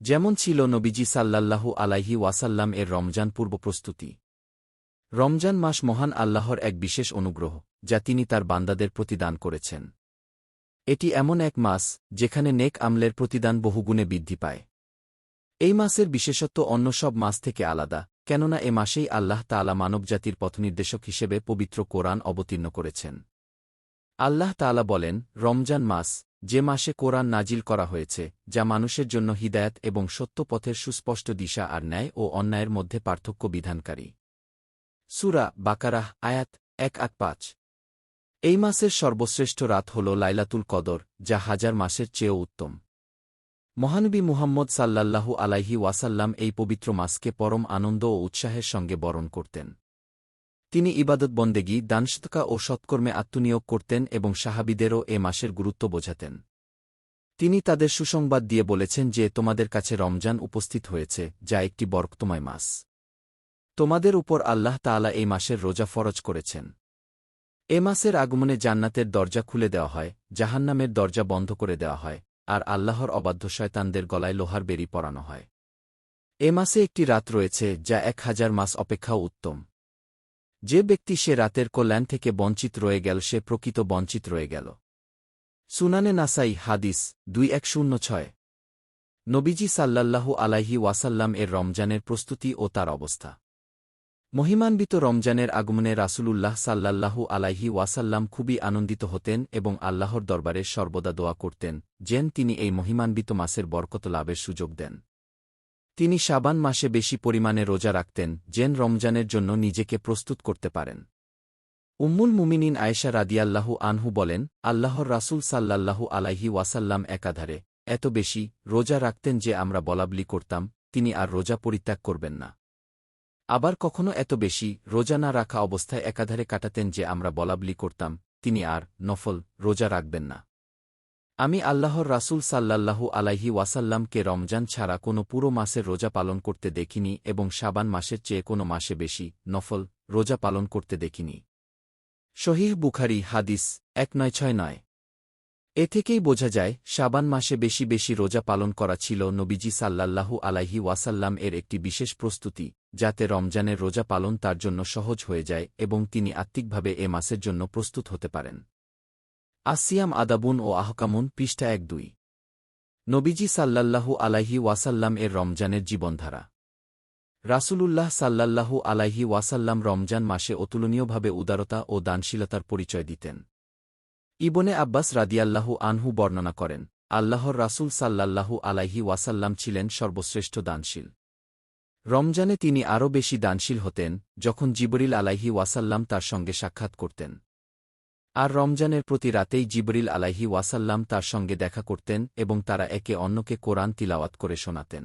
যেমন ছিল নবীজি সাল্লাল্লাহু আলাইহি ওয়াসাল্লাম এর রমজান পূর্ব প্রস্তুতি। রমজান মাস মহান আল্লাহর এক বিশেষ অনুগ্রহ, যা তিনি তার বান্দাদের প্রতিদান করেছেন। এটি এমন এক মাস, যেখানে নেক আমলের প্রতিদান বহুগুণে বৃদ্ধি পায়। এই মাসের বিশেষত্ব অন্য সব মাস থেকে আলাদা, কেননা এ মাসেই আল্লাহ তালা মানবজাতির পথনির্দেশক হিসেবে পবিত্র কোরআন অবতীর্ণ করেছেন। আল্লাহ তালা বলেন, রমজান মাস যে মাসে কোরআন নাজিল করা হয়েছে, যা মানুষের জন্য হিদায়াত এবং সত্যপথের সুস্পষ্ট দিশা আর ন্যায় ও অন্যায়ের মধ্যে পার্থক্য বিধানকারী। সুরা বাকারাহ, আয়াত এক আট পাঁচ। এই মাসের সর্বশ্রেষ্ঠ রাত হল লাইলাতুল কদর, যা হাজার মাসের চেয়েও উত্তম। মহানবী মুহাম্মদ সাল্লাল্লাহু আলাইহি ওয়াসাল্লাম এই পবিত্র মাসকে পরম আনন্দ ও উৎসাহের সঙ্গে বরণ করতেন। তিনি ইবাদত বন্দেগী দানস্তকা ও সৎকর্মে আত্মনিয়োগ করতেন এবং সাহাবিদেরও এ মাসের গুরুত্ব বোঝাতেন। তিনি তাদের সুসংবাদ দিয়ে বলেছেন যে, তোমাদের কাছে রমজান উপস্থিত হয়েছে, যা একটি বরক্তময় মাস। তোমাদের উপর আল্লাহ তাআলা এই মাসের রোজা ফরজ করেছেন। এ মাসের আগমনে জান্নাতের দরজা খুলে দেওয়া হয়, জাহান্নামের দরজা বন্ধ করে দেওয়া হয়, আর আল্লাহর অবাধ্য শয়তানদের গলায় লোহার বেরি পরানো হয়। এ মাসে একটি রাত রয়েছে, যা এক হাজার মাস অপেক্ষাও উত্তম। যে ব্যক্তি সে রাতের কল্যাণ থেকে বঞ্চিত রয়ে গেল, সে প্রকৃত বঞ্চিত রয়ে গেল। সুনানে নাসাই, হাদিস দুই এক শূন্য ছয়। নবীজি সাল্লাল্লাহু আলাইহি ওয়াসাল্লাম এর রমজানের প্রস্তুতি ও তার অবস্থা। মহিমান্বিত রমজানের আগমনে রাসূলুল্লাহ সাল্লাল্লাহু আলাইহি ওয়াসাল্লাম খুবই আনন্দিত হতেন এবং আল্লাহর দরবারে সর্বদা দোয়া করতেন, যেন তিনি এই মহিমান্বিত মাসের বরকত লাভের সুযোগ দেন। তিনি সাবান মাসে বেশি পরিমাণে রোজা রাখতেন জেন রমজানের জন্য নিজেকে প্রস্তুত করতে পারেন। উম্মুল মুমিনিন আয়েশা রাদিয়াল্লাহু আনহু বলেন, আল্লাহর রাসূল সাল্লাল্লাহু আলাইহি ওয়াসাল্লাম একাধারে, এত বেশি রোজা রাখতেন যে আমরা বলাবলি করতাম, তিনি আর রোজা পরিত্যাগ করবেন না। আবার কখনো এত বেশি রোজা না রাখা অবস্থায় একাধারে কাটাতেন যে আমরা বলাবলি করতাম, তিনি আর নফল রোজা রাখবেন না। আমি আল্লাহর রাসূল সাল্লাল্লাহু আলাইহি ওয়াসাল্লামকে রমজান ছাড়া কোনো পুরো মাসের রোজা পালন করতে দেখিনি এবং সাবান মাসের চেয়ে কোনো মাসে বেশি নফল রোজা পালন করতে দেখিনি। শহীহ বুখারি হাদিস এক নয় ছয় নয়। এ থেকেই বোঝা যায় সাবান মাসে বেশি বেশি রোজা পালন করা ছিল নবীজি সাল্লাল্লাহু আলাইহি ওয়াসাল্লাম এর একটি বিশেষ প্রস্তুতি, যাতে রমজানের রোজা পালন তার জন্য সহজ হয়ে যায় এবং তিনি আত্মিকভাবে এ মাসের জন্য প্রস্তুত হতে পারেন। আসিয়াম আদাবুন ও আহকামুন পৃষ্ঠা এক দুই। নবীজি সাল্লাল্লাহু আলাইহি ওয়াসাল্লাম এর রমজানের জীবনধারা। রাসূলুল্লাহ সাল্লাল্লাহু আলাইহি ওয়াসাল্লাম রমজান মাসে অতুলনীয়ভাবে উদারতা ও দানশীলতার পরিচয় দিতেন। ইবনে আব্বাস রাদিয়াল্লাহু আনহু বর্ণনা করেন, আল্লাহর রাসূল সাল্লাল্লাহু আলাইহি ওয়াসাল্লাম ছিলেন সর্বশ্রেষ্ঠ দানশীল। রমজানে তিনি আরও বেশি দানশীল হতেন, যখন জিবরিল আলাইহি ওয়াসাল্লাম তার সঙ্গে সাক্ষাৎ করতেন। আর রমজানের প্রতি রাতেই জিবরিল আলাইহি ওয়াসাল্লাম তার সঙ্গে দেখা করতেন এবং তারা একে অন্যকে কোরআন তিলাওয়াত করে শোনাতেন।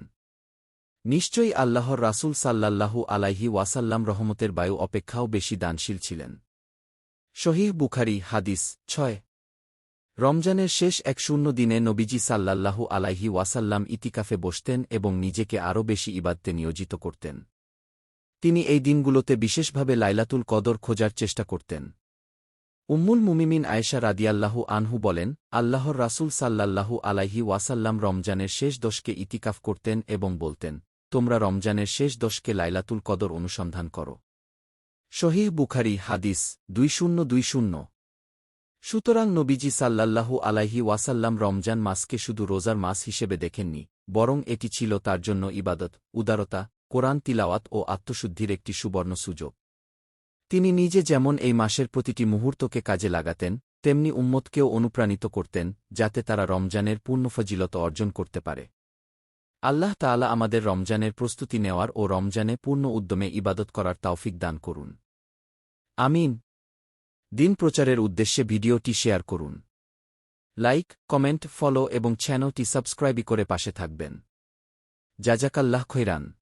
নিশ্চয়ই আল্লাহর রাসূল সাল্লাল্লাহু আলাইহি ওয়াসাল্লাম রহমতের বায়ু অপেক্ষাও বেশি দানশীল ছিলেন। শহীহ বুখারি, হাদিস ছয়। রমজানের শেষ এক শূন্য দিনে নবীজি সাল্লাল্লাহু আলাইহি ওয়াসাল্লাম ইতিকাফে বসতেন এবং নিজেকে আরও বেশি ইবাদতে নিয়োজিত করতেন। তিনি এই দিনগুলোতে বিশেষভাবে লাইলাতুল কদর খোঁজার চেষ্টা করতেন। উম্মুল মুমিমিন আয়েশা রাদিয়াল্লাহু আনহু বলেন, আল্লাহর রাসূল সাল্লাল্লাহু আলাইহি ওয়াসাল্লাম রমজানের শেষ দশকে ইতিকাফ করতেন এবং বলতেন, তোমরা রমজানের শেষ দশকে লাইলাতুল কদর অনুসন্ধান করো। শহীহ বুখারি হাদিস দুই শূন্য দুই শূন্য। সুতরাং নবীজি সাল্লাল্লাহু আলাইহি ওয়াসাল্লাম রমজান মাসকে শুধু রোজার মাস হিসেবে দেখেননি, বরং এটি ছিল তার জন্য ইবাদত, উদারতা, কোরআন তিলাওয়াত ও আত্মশুদ্ধির একটি সুবর্ণ সুযোগ। তিনি নিজে যেমন এই মাসের প্রতিটি মুহূর্তকে কাজে লাগাতেন, তেমনি উম্মতকেও অনুপ্রাণিত করতেন, যাতে তারা রমজানের পূর্ণ ফজিলত অর্জন করতে পারে। আল্লাহ তাআলা আমাদের রমজানের প্রস্তুতি নেওয়ার ও রমজানে পূর্ণ উদ্যমে ইবাদত করার তাওফিক দান করুন। আমিন। দিন প্রচারের উদ্দেশ্যে ভিডিওটি শেয়ার করুন। লাইক, কমেন্ট, ফলো এবং চ্যানেলটি সাবস্ক্রাইবই করে পাশে থাকবেন। জাজাকাল্লাহ খৈরান।